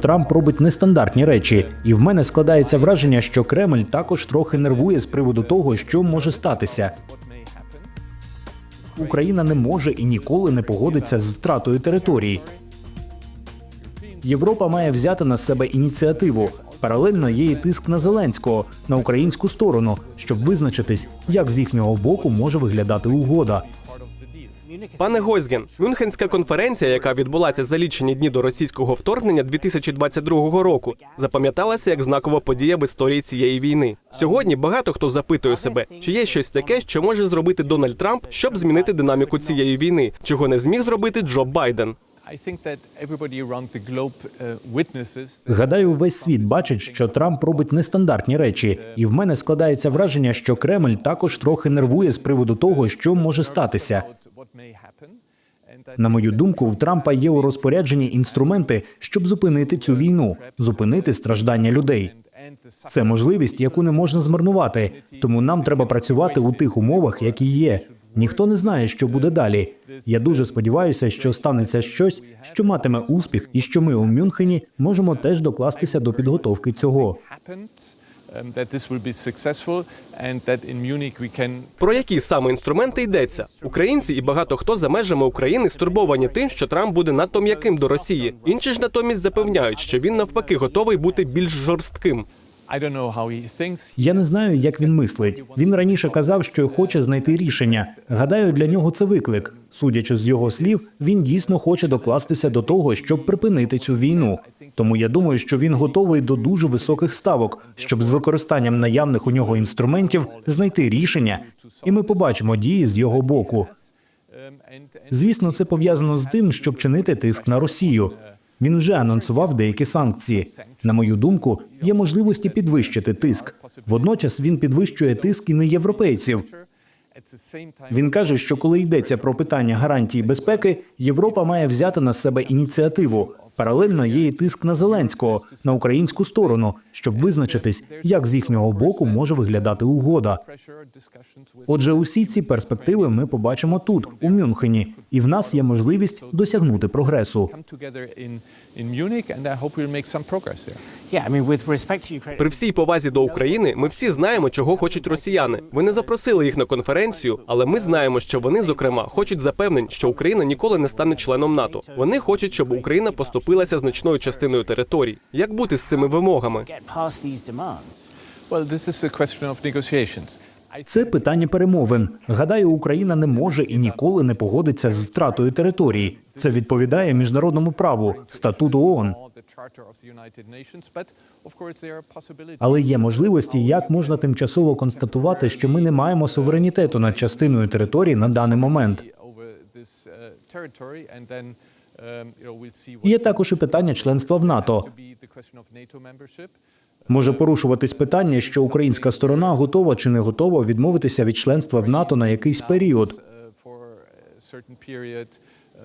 Трамп робить нестандартні речі, і в мене складається враження, що Кремль також трохи нервує з приводу того, що може статися. Україна не може і ніколи не погодиться з втратою території. Європа має взяти на себе ініціативу. Паралельно є і тиск на Зеленського на українську сторону, щоб визначитись, як з їхнього боку може виглядати угода. Пане Гойзген, Мюнхенська конференція, яка відбулася за лічені дні до російського вторгнення 2022 року, запам'яталася як знакова подія в історії цієї війни. Сьогодні багато хто запитує себе, чи є щось таке, що може зробити Дональд Трамп, щоб змінити динаміку цієї війни, чого не зміг зробити Джо Байден. Uh, Гадаю, весь світ бачить, що Трамп робить нестандартні речі, і в мене складається враження, що Кремль також трохи нервує з приводу того, що може статися. На мою думку, в Трампа є у розпорядженні інструменти, щоб зупинити цю війну, зупинити страждання людей. Це можливість, яку не можна змарнувати. Тому нам треба працювати у тих умовах, які є. Ніхто не знає, що буде далі. Я дуже сподіваюся, що станеться щось, що матиме успіх, і що ми у Мюнхені можемо теж докластися до підготовки цього. Про які саме інструменти йдеться? Українці і багато хто за межами України стурбовані тим, що Трамп буде надто м'яким до Росії. Інші ж натомість запевняють, що він навпаки готовий бути більш жорстким. Я не знаю, як він мислить. Він раніше казав, що хоче знайти рішення. Гадаю, для нього це виклик. Судячи з його слів, він дійсно хоче докластися до того, щоб припинити цю війну. Тому я думаю, що він готовий до дуже високих ставок, щоб з використанням наявних у нього інструментів знайти рішення, і ми побачимо дії з його боку. Um, Звісно, це пов'язано з тим, щоб чинити тиск на Росію. Він вже анонсував деякі санкції. На мою думку, є можливості підвищити тиск. Водночас він підвищує тиск і на європейців. Він каже, що коли йдеться про питання гарантії безпеки, Європа має взяти на себе ініціативу. Паралельно є і тиск на Зеленського на українську сторону, щоб визначитись, як з їхнього боку може виглядати угода. Отже, усі ці перспективи ми побачимо тут, у Мюнхені, і в нас є можливість досягнути прогресу. При всій повазі до України, ми всі знаємо, чого хочуть росіяни. Ви не запросили їх на конференцію, але ми знаємо, що вони, зокрема, хочуть запевнень, що Україна ніколи не стане членом НАТО. Вони хочуть, щоб Україна поступилася значною частиною територій. Як бути з цими вимогами? Це питання перемовин. Гадаю, Україна не може і ніколи не погодиться з втратою території. Це відповідає міжнародному праву, статуту ООН. Але є можливості, як можна тимчасово констатувати, що ми не маємо суверенітету над частиною території на даний момент. Um, what Є також і питання членства в НАТО. Може порушуватись питання, що українська сторона готова чи не готова відмовитися від членства в НАТО на якийсь період. uh,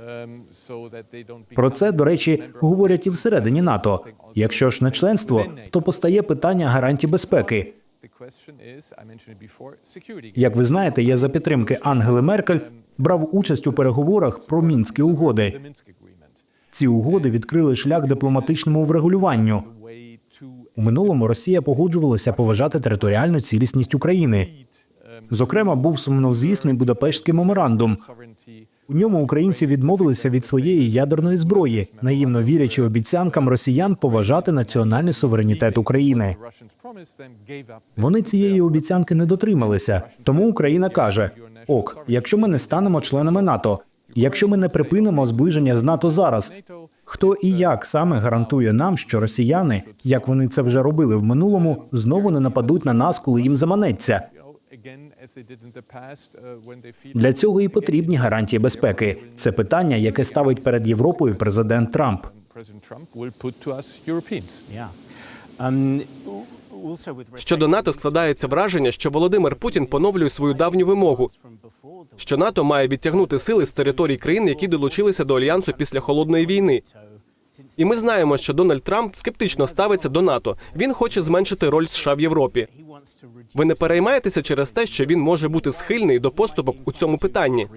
um, Про це, до речі, говорять і всередині НАТО. Якщо ж не членство, то постає питання гарантій безпеки. Як ви знаєте, я за підтримки Ангели Меркель брав участь у переговорах про мінські угоди. Ці угоди відкрили шлях дипломатичному врегулюванню. У минулому Росія погоджувалася поважати територіальну цілісність України. Зокрема, був сумнозвісний Будапештський меморандум. У ньому українці відмовилися від своєї ядерної зброї, наївно вірячи обіцянкам росіян поважати національний суверенітет України. Вони цієї обіцянки не дотрималися. Тому Україна каже: ок, якщо ми не станемо членами НАТО, якщо ми не припинимо зближення з НАТО зараз, хто і як саме гарантує нам, що росіяни, як вони це вже робили в минулому, знову не нападуть на нас, коли їм заманеться. Для цього і потрібні гарантії безпеки. Це питання, яке ставить перед Європою президент Трамп. Щодо НАТО складається враження, що Володимир Путін поновлює свою давню вимогу, що НАТО має відтягнути сили з територій країн, які долучилися до альянсу після холодної війни. І ми знаємо, що Дональд Трамп скептично ставиться до НАТО. Він хоче зменшити роль США в Європі. Ви не переймаєтеся через те, що він може бути схильний до поступок у цьому питанні.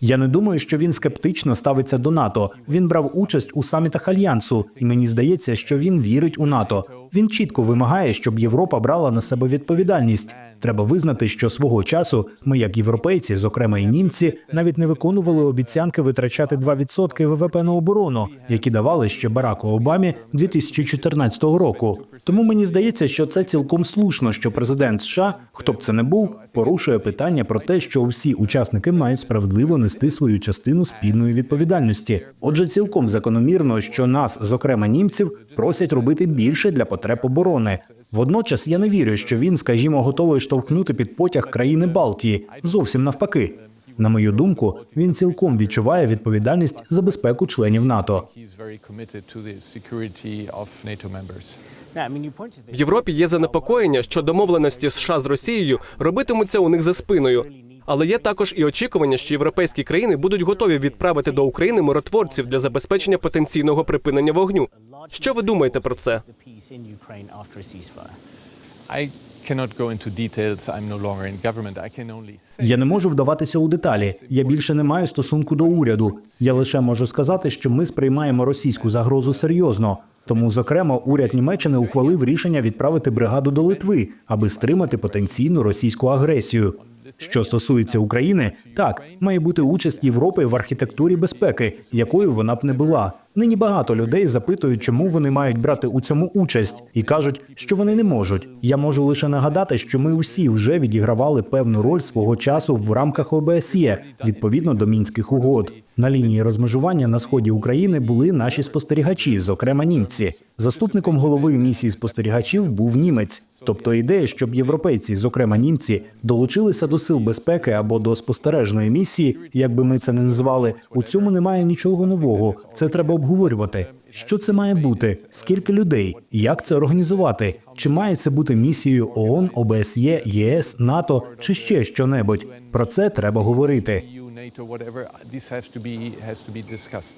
Я не думаю, що він скептично ставиться до НАТО. Він брав участь у самітах альянсу, і мені здається, що він вірить у НАТО. Він чітко вимагає, щоб Європа брала на себе відповідальність. Треба визнати, що свого часу ми, як європейці, зокрема і німці, навіть не виконували обіцянки витрачати 2% ВВП на оборону, які давали ще Бараку Обамі 2014 року. Тому мені здається, що це цілком слушно, що президент США, хто б це не був, порушує питання про те, що всі учасники мають справедливо нести свою частину спільної відповідальності. Отже, цілком закономірно, що нас, зокрема німців, просять робити більше для потреб оборони. Водночас я не вірю, що він, скажімо, готовий штовхнути під потяг країни Балтії. Зовсім навпаки. На мою думку, він цілком відчуває відповідальність за безпеку членів НАТО. В. Європі є занепокоєння, що домовленості США з Росією робитимуться у них за спиною. Але є також і очікування, що європейські країни будуть готові відправити до України миротворців для забезпечення потенційного припинення вогню. Що ви думаєте про це? Я не можу вдаватися у деталі. Я більше не маю стосунку до уряду. Я лише можу сказати, що ми сприймаємо російську загрозу серйозно. Тому, зокрема, уряд Німеччини ухвалив рішення відправити бригаду до Литви, аби стримати потенційну російську агресію. Що стосується України, так має бути участь Європи в архітектурі безпеки, якою вона б не була. Нині багато людей запитують, чому вони мають брати у цьому участь, і кажуть, що вони не можуть. Я можу лише нагадати, що ми усі вже відігравали певну роль свого часу в рамках ОБСЄ відповідно до мінських угод. На лінії розмежування на сході України були наші спостерігачі, зокрема німці. Заступником голови місії спостерігачів був німець. Тобто ідея, щоб європейці, зокрема німці, долучилися до сил безпеки або до спостережної місії, як би ми це не назвали, у цьому немає нічого нового. Це треба обговорювати. Що це має бути? Скільки людей? Як це організувати? Чи має це бути місією ООН, ОБСЄ, ЄС, НАТО чи ще що-небудь? Про це треба говорити. NATO, whatever. This has to be has to be discussed.